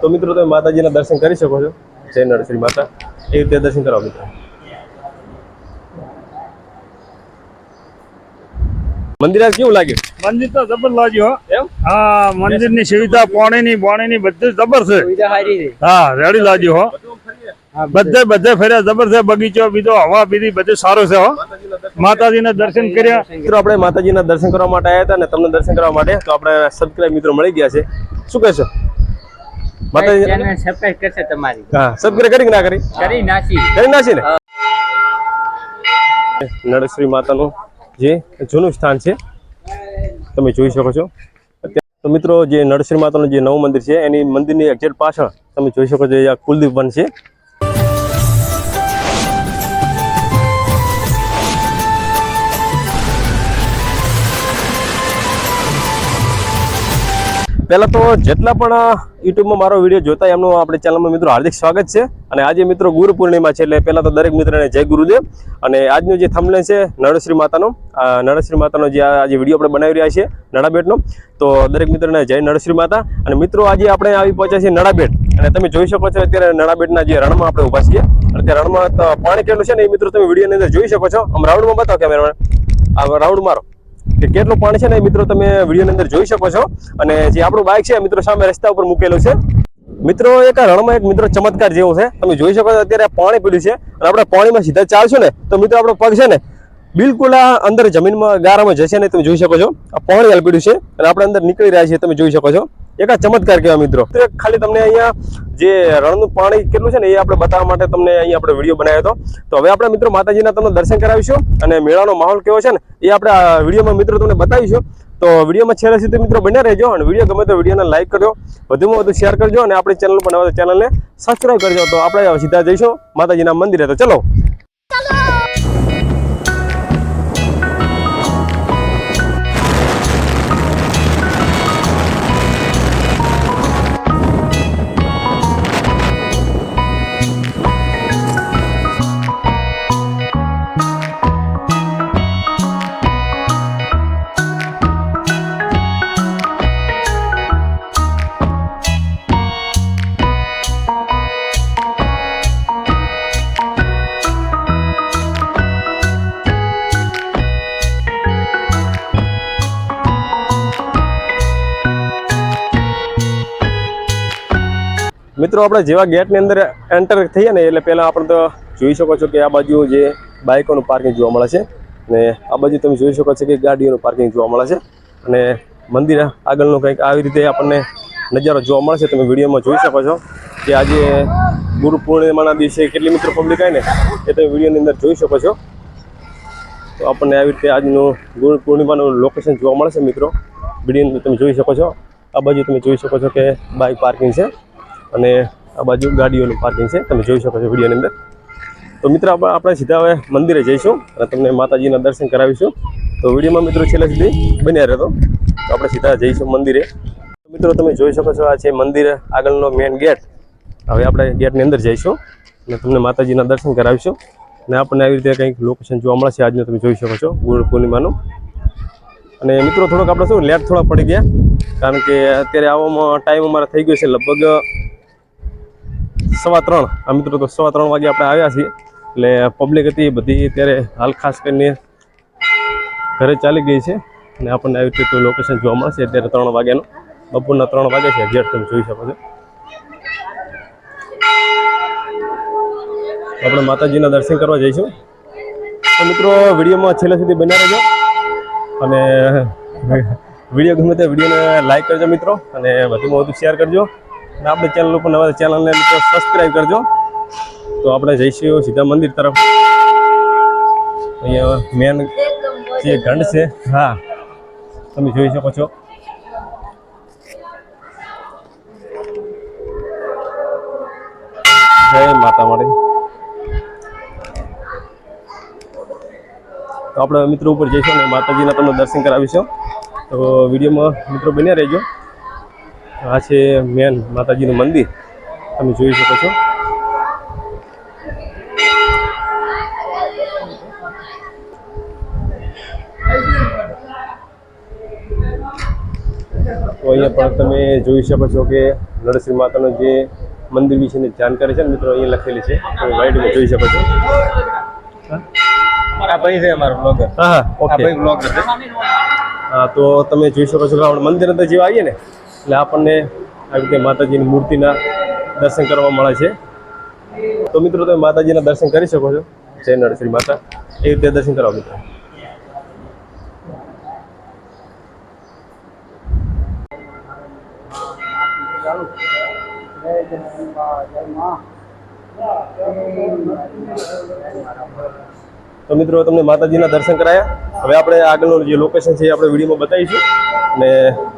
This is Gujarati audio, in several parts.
તો મિત્રો તમે માતાજીના દર્શન કરી શકો છો? જય નરસિંહ માતા. એ રીતે દર્શન કરાવો મિત્રો. મંદિર આજ કેવું લાગ્યું મંદિર તો જબર લાગ્યું એમ? હા મંદિરની સુવિધા પાણીની પાણીની બધી જબર છે. હા રેડી લાગ્યું હો. બધે બધે ફર્યા જબર છે બગીચો બીજો હવા બીજી બધું સારું છે હો. માતાજીના દર્શન કર્યા. મિત્રો આપણે માતાજીના દર્શન કરવા માટે આવ્યા હતા અને તમને દર્શન કરવા માટે તો આપણે સબસ્ક્રાઇબ મિત્રો મળી ગયા છે. શું કહેશો? માતાજી ચેનલ સબસ્ક્રાઇબ કરશે તમારી. હા સબસ્ક્રાઇબ કરી કે ના કરી? કરી નાસી કરી નાસી ને? નળશ્રી માતાનું જે જૂનું સ્થાન છે તમે જોઈ શકો છો. તો મિત્રો જે નળશ્રી માતાનું જે નવું મંદિર છે એની મંદિરની એક્ઝેક્ટ પાછળ તમે જોઈ શકો છો આ કુલદીપ વન છે. પહેલા તો જેટલા પણ યુટ્યુબમાં મારો વીડિયો જોતા એમનું આપણે ચેનલમાં મિત્રો હાર્દિક સ્વાગત છે. અને આજે મિત્રો ગુરુ પૂર્ણિમા છે એટલે પહેલાં તો દરેક મિત્રને જય ગુરુદેવ. અને આજનું જે થમલે છે નળશ્રી માતાનો નળશ્રી માતાનો જે આ જે વીડિયો આપણે બનાવી રહ્યા છીએ, નડાબેટનો, તો દરેક મિત્રને જય નળશ્રી માતા. અને મિત્રો આજે આપણે આવી પહોંચ્યા છીએ નડાબેટ. અને તમે જોઈ શકો છો અત્યારે નડાબેટના જે રણમાં આપણે ઊભા છીએ. અને રણમાં પાણી કેટલું છે ને એ મિત્રો તમે વિડીયોની અંદર જોઈ શકો છો. આમ રાઉન્ડમાં બતાવો કેમેરામેન. આ રાઉન્ડ મારો. કે કેટલું પાણી છે ને મિત્રો તમે વિડીયોની અંદર જોઈ શકો છો. અને જે આપણું બાઇક છે મિત્રો સામે રસ્તા ઉપર મૂકેલું છે. મિત્રો, એક રણમાં એક મિત્રો ચમત્કાર જેવો છે. તમે જોઈ શકો છો અત્યારે પાણી પીડ્યું છે. અને આપણે પાણીમાં સીધા ચાલશું ને, તો મિત્રો આપણો પગ છે ને બિલકુલ આ અંદર જમીનમાં ગારામાં જશે ને તમે જોઈ શકો છો. આ પાણી હાલ પીડ્યું છે. અને આપણે અંદર નીકળી રહ્યા છીએ, તમે જોઈ શકો છો. એક ચમત્કાર કહેવાય મિત્રો. ખાલી તમને અહીંયા જે રણનું પાણી કેટલું છે ને એ આપણે બતાવવા માટે તમને અહીંયા આપણે વીડિયો બનાવ્યો હતો. તો હવે આપણે મિત્રો માતાજીના તમને દર્શન કરાવીશું અને મેળાનો માહોલ કેવો છે ને એ આપણે આ વિડીયોમાં મિત્રો તમને બતાવીશું. તો વિડીયોમાં છેલ્લે સુધી મિત્રો બન્યા રહેજો અને વીડિયો ગમે તો વિડીયોને લાઈક કરજો, વધુમાં વધુ શેર કરજો અને આપણી ચેનલ પણ ચેનલને સબસ્ક્રાઈબ કરજો. તો આપણે સીધા જઈશું માતાજીના મંદિરે. તો ચલો. મિત્રો, આપણે જેવા ગેટની અંદર એન્ટર થઈએ ને, એટલે પહેલાં આપણે તો જોઈ શકો છો કે આ બાજુ જે બાઇકોનું પાર્કિંગ જોવા મળે છે. અને આ બાજુ તમે જોઈ શકો છો કે ગાડીઓનું પાર્કિંગ જોવા મળે છે. અને મંદિર આગળનું કંઈક આવી રીતે આપણને નજારો જોવા મળે છે. તમે વિડીયોમાં જોઈ શકો છો કે આજે ગુરુ પૂર્ણિમાના દિવસે કેટલી મિત્રો પબ્લિક આવે ને એ તમે વિડીયોની અંદર જોઈ શકો છો. તો આપણને આવી રીતે આજનું ગુરુ પૂર્ણિમાનું લોકેશન જોવા મળે છે મિત્રો. વીડિયો તમે જોઈ શકો છો. આ બાજુ તમે જોઈ શકો છો કે બાઇક પાર્કિંગ છે. અને આ બાજુ ગાડીઓનું પાર્કિંગ છે, તમે જોઈ શકો છો વિડીયોની અંદર. તો મિત્રો, આપણે આપણે સીધા હવે મંદિરે જઈશું અને તમને માતાજીના દર્શન કરાવીશું. તો વિડીયોમાં મિત્રો છેલ્લે સુધી બન્યા રહેતો તો આપણે સીધા જઈશું મંદિરે. મિત્રો, તમે જોઈ શકો છો આ છે મંદિર આગળનો મેઇન ગેટ હવે આપણે ગેટની અંદર જઈશું અને તમને માતાજીના દર્શન કરાવીશું. અને આપણને આવી રીતે કંઈક લોકેશન જોવા મળશે, આજનું તમે જોઈ શકો છો, ગુરુ પૂર્ણિમાનું. અને મિત્રો, થોડોક આપણે શું લેટ થોડા પડી ગયા. કારણ કે અત્યારે આવવામાં ટાઈમ અમારે થઈ ગયો છે લગભગ સવા ત્રણ. આ મિત્રો તો સવા ત્રણ વાગે આપણે આવ્યા છીએ. એટલે પબ્લિક હતી બધી. અત્યારે હાલ ખાસ કરીને ઘરે ચાલી ગઈ છે. અને આપણને આવી રીતે લોકેશન જોવા મળશે અત્યારે ત્રણ વાગ્યાનું. બપોરના ત્રણ વાગે છે. એક્ઝેક્ટ તમે જોઈ શકો છો. આપણે માતાજીના દર્શન કરવા જઈશું. તો મિત્રો, વિડીયોમાં છેલ્લા સુધી બન્યા રહેજો. અને વીડિયો ગમે તે વિડીયોને લાઈક કરજો મિત્રો. અને વધુમાં વધુ શેર કરજો. આપણે ચેનલ ઉપર નવા ચેનલને મિત્રો સબસ્ક્રાઈબ કરજો. તો આપણે જઈશું સીધા મંદિર તરફ. અહીંયા મેન જે ઘંટ છે, હા. તમે જોઈ શકો છો. જય માતા મળી તો આપણે મિત્રો ઉપર જઈશું અને માતાજીના તમને દર્શન કરાવીશું. તો વિડીયોમાં મિત્રો બન્યા રહેજો. આ છે મેન માતાજીનું મંદિર. તમે જોઈ શકો છો. તો અહીંયા પણ તમે જોઈ શકો છો કે નરસિંહ માતાનું જે મંદિર વિશેની જાણકારી છે ને મિત્રો અહીંયા લખેલી છે. તમે વાઈડમાં જોઈ શકો છો. આ ભાઈ છે અમારો બ્લોગર હા હા ઓકે. ભાઈ બ્લોગર હા તો તમે જોઈ શકો છો કે આપણે મંદિર અંદર જેવા આવીએ ને એટલે આપણને આવી રીતે માતાજીની મૂર્તિના દર્શન કરવા મળે છે. તો મિત્રો, તમે માતાજીના દર્શન કરી શકો છો. જય નરસિંહ માતા. એ રીતે દર્શન કરવા મિત્રો. તો મિત્રો, તમને માતાજીના દર્શન કરાયા. હવે આપણે આગળનું જે લોકેશન છે એ આપણે વિડીયોમાં બતાવીશું. અને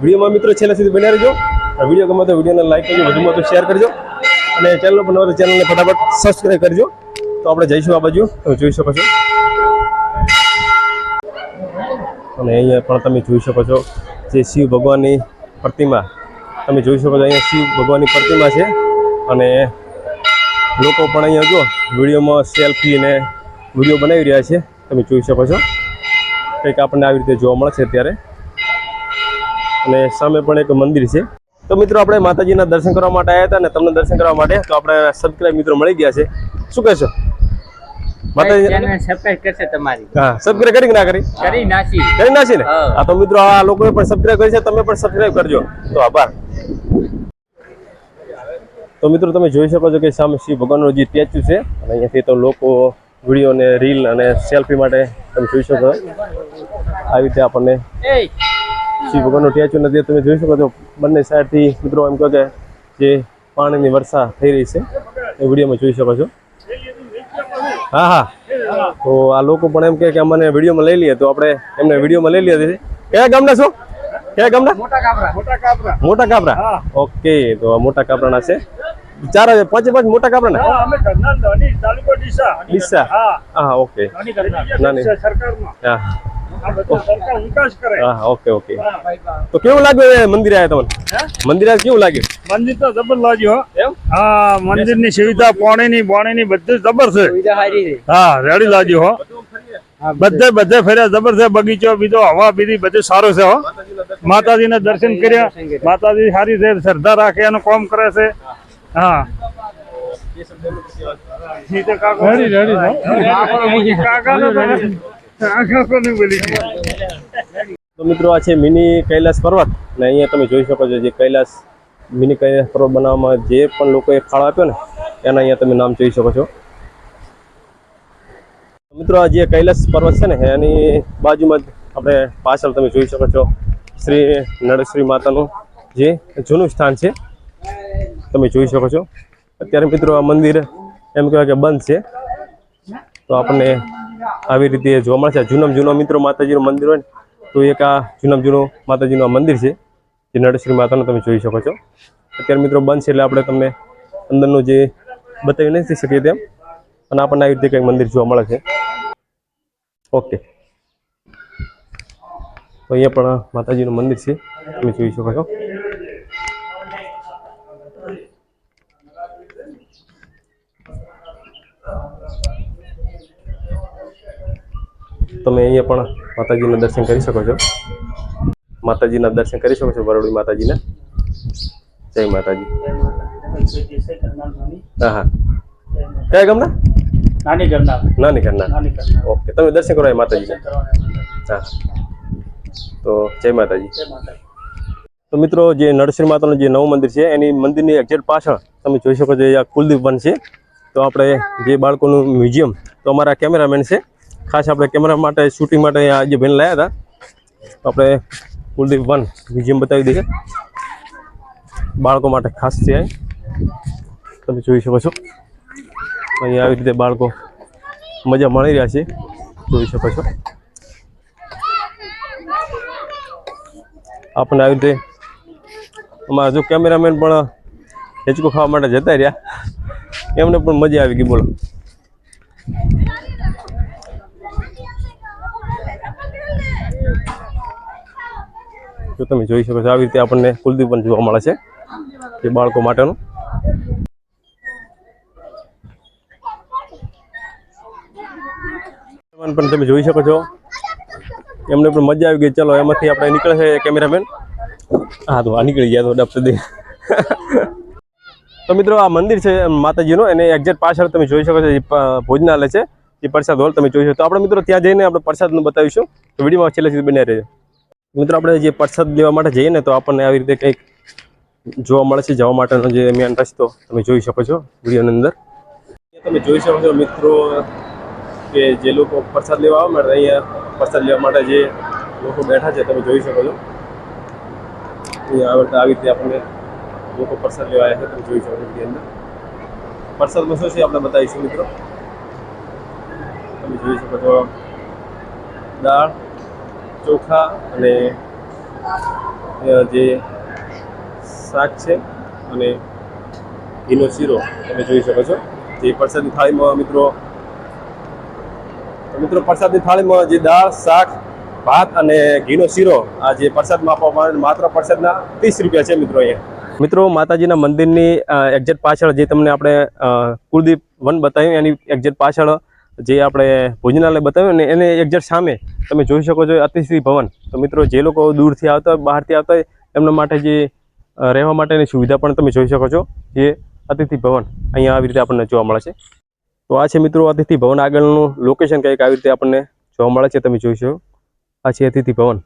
વિડીયોમાં મિત્રો છેલ્લે સુધી બન્યા રહેજો. વીડિયો ગમે તો વિડીયોને લાઈક કરજો, વધુમાં તો શેર કરજો. અને ચેનલ પર નવા ચેનલને ફટાફટ સબસ્ક્રાઈબ કરજો. તો આપણે જઈશું આ બાજુ. જોઈ શકો છો. અને અહીંયા પણ તમે જોઈ શકો છો જે શિવ ભગવાનની પ્રતિમા. તમે જોઈ શકો છો અહીંયા શિવ ભગવાનની પ્રતિમા છે. અને લોકો પણ અહીંયા જો વિડીયોમાં સેલ્ફી ને વીડિયો બનાવી રહ્યા છે. તમે જોઈ શકો છો. કંઈક આપણને આવી રીતે જોવા મળે છે અત્યારે. અને સામે પણ એક મંદિર છે. તો મિત્રો આપણે માતાજીના દર્શન કરવા માટે આવ્યા હતા અને તમને દર્શન કરવા માટે તો આપણે સબસ્ક્રાઇબ મિત્રો મળી ગયા છે. શું કહેશો તો મિત્રો આ લોકોએ પણ સબસ્ક્રાઇબ કરી છે તમે પણ સબસ્ક્રાઇબ કરજો. તો આભાર. તો મિત્રો તમે જોઈ શકો છો કે સામે શિવ ભગવાનનો જે સ્ટેચ્યુ છે અને અહીંયાથી તો લોકો વીડિયો ને રીલ અને સેલ્ફી માટે તમે જોઈ શકો. આવી રીતે આપણને શિવ ભગવાનનો સ્ટેચ્યુ નથી તમે જોઈ શકો છો બંને સાઈડથી મિત્રો એમ કહો કે જે પાણીની વર્ષા થઈ રહી છે એ વિડીયોમાં જોઈ શકો છો. હા હા. તો આ લોકો પણ એમ કે અમને વિડીયોમાં લઈ લઈએ તો આપણે એમને વિડીયોમાં લઈ લઈએ. કયા ગામના છો? કયા ગામના? મોટા કાપરા મોટા કાપરા મોટા કાપરા ઓકે તો મોટા કાપરાના છે. ચાર પાંચે પાંચ મોટા અમે નાની તાલુકો ડીસા. ડીસા? હા. હા ઓકે. નાની. સરકારમાં. હા. આ બધું સરકાર વિકાસ કરે. હા ઓકે ઓકે. તો કેવું લાગ્યું એ મંદિરે આવ્યા તમને? મંદિરે કેવું લાગ્યું? મંદિર તો જબર લાગ્યું એમ? હા મંદિરની સુવિધા પાણીની પાણીની બધી જબર છે. સુવિધા છે. હા રેડી લાગ્યું હો. બધે બધે. ફર્યા જબર છે બગીચો બીજો હવા બીજી બધું સારું છે હો. માતાજીના દર્શન કર્યા? માતાજી સારી છે શ્રદ્ધા રાખે એનું કામ કરે છે. હા. કાકા? તો મિત્રો આ છે મિની કૈલાસ પર્વત. ને અહીંયા તમે જોઈ શકો છો જે કૈલાસ, મિની કૈલાસ પર્વત બનાવવામાં જે પણ લોકોએ ફાળો આપ્યો ને, એના અહીંયા તમે નામ જોઈ શકો છો. મિત્રો આ જે કૈલાસ પર્વત છે ને, એની બાજુમાં જ આપણે પાછળ તમે જોઈ શકો છો શ્રી નળશ્રી માતાનું જે જૂનું સ્થાન છે, તમે જોઈ શકો છો. અત્યારે મિત્રો આ મંદિર એમ કહેવાય કે બંધ છે. તો આપણને આવી રીતે જોવા મળશે. જૂનામ જૂનો મિત્રો માતાજીનું મંદિર હોય તો એક આ જૂનમ જૂનું માતાજીનું મંદિર છે, જે નળશ્રી માતાનું તમે જોઈ શકો છો. અત્યારે મિત્રો બંધ છે એટલે આપણે તમને અંદરનું જે બતાવી નથી શકીએ તેમ. અને આપણને આવી રીતે કંઈક મંદિર જોવા મળે છે. ઓકે. તો અહીંયા પણ માતાજીનું મંદિર છે, તમે જોઈ શકો છો. અહીંયા પણ માતાજીના દર્શન કરી શકો છો. માતાજીના દર્શન કરી શકો છો બરોડી માતાજીના. જય માતાજી. હા હા. કયા ગમના? નાની ઘરના. નાની ઘરના. ઓકે તમે દર્શન કરો માતાજીના હા. તો જય માતાજી. તો મિત્રો જે નરસિંહ માતાનું જે નવું મંદિર છે એની મંદિરની એક્ઝેક્ટ પાછળ તમે જોઈ શકો છો આ કુલદીપ વન છે. તો આપણે જે બાળકોનું મ્યુઝિયમ તો અમારા કેમેરામેન છે. ખાસ આપણે કેમેરા માટે શૂટિંગ માટે આ જે બેન લાવ્યા હતા, તો આપણે કુલદીપ વન મ્યુઝિયમ બતાવી દઈએ. બાળકો માટે ખાસ છે આ. તમે જોઈ શકો છો. અહીંયા આવી રીતે બાળકો મજા માણી રહ્યા છે. જોઈ શકો છો. આપણને આવી રીતે અમારા જો કેમેરામેન પણ હેચકો ખાવા માટે જતા રહ્યા. એમને પણ મજા આવી ગઈ બોલો. જો તમે જોઈ શકો છો. આવી રીતે આપણને કુલદીપ પણ જોવા મળે છે એ બાળકો માટેનું. પણ તમે જોઈ શકો છો. એમને પણ મજા આવી ગઈ. ચલો, એમાંથી આપણે નીકળે છે કેમેરામેન. હા, તો આ નીકળી ગયા તો ડબ સુધી. તો મિત્રો, આ મંદિર છે માતાજીનું. એને એક્ઝેક્ટ પાછળ તમે જોઈ શકો છો, એ ભોજનાલય છે. એ પ્રસાદ હોલ તમે જોઈ શકો તો આપણે મિત્રો, ત્યાં જઈને આપણે પ્રસાદનું બતાવીશું. તો વિડીયોમાં છેલ્લે સુધી બન્યા રહેજો. મિત્રો, આપણે જે પ્રસાદ લેવા માટે જઈએ ને, તો આપણને આવી રીતે કંઈક જોવા મળે છે, જવા માટેનો જે મેન રસ્તો. તમે જોઈ શકો છો વિડીયોની અંદર. તમે જોઈ શકો છો મિત્રો, કે જે લોકો પ્રસાદ લેવા આવે ને અહીંયા પ્રસાદ લેવા માટે જે લોકો બેઠા છે, તમે જોઈ શકો છો. અહીંયા આવે આવી રીતે આપણને લોકો પ્રસાદ લેવા આવ્યા છે, તમે જોઈ શકો છો એની અંદર. પ્રસાદમાં શું છે, આપણે બતાવીશું મિત્રો. તમે જોઈ શકો છો દાળ. ચોખા અને જે શાક છે અને ઘીનો શીરો તમે જોઈ શકો છો. જે પ્રસાદની થાળીમાં મિત્રો મિત્રો પ્રસાદની થાળીમાં જે દાળ, શાક, ભાત અને ઘીનો શીરો આ જે પ્રસાદમાં આપવામાં આવે માત્ર પ્રસાદના ત્રીસ રૂપિયા છે મિત્રો અહીંયા. મિત્રો, માતાજીના મંદિરની એક્ઝેક્ટ પાછળ જે તમને આપણે કુલદીપ વન બતાવ્યું, એની એક્ઝેક્ટ પાછળ જે આપણે ભોજનાલય બતાવ્યું ને એને એક્ઝેક્ટ સામે તમે જોઈ શકો છો અતિથિ ભવન. તો મિત્રો, જે લોકો દૂરથી આવતા હોય, બહારથી આવતા હોય, એમના માટે જે રહેવા માટેની સુવિધા પણ તમે જોઈ શકો છો જે અતિથિ ભવન અહીંયા આવી રીતે આપણને જોવા મળે છે. તો આ છે મિત્રો અતિથિ ભવન આગળનું લોકેશન કંઈક આવી રીતે આપણને જોવા મળે છે, તમે જોઈ શકો. આ છે અતિથિ ભવન.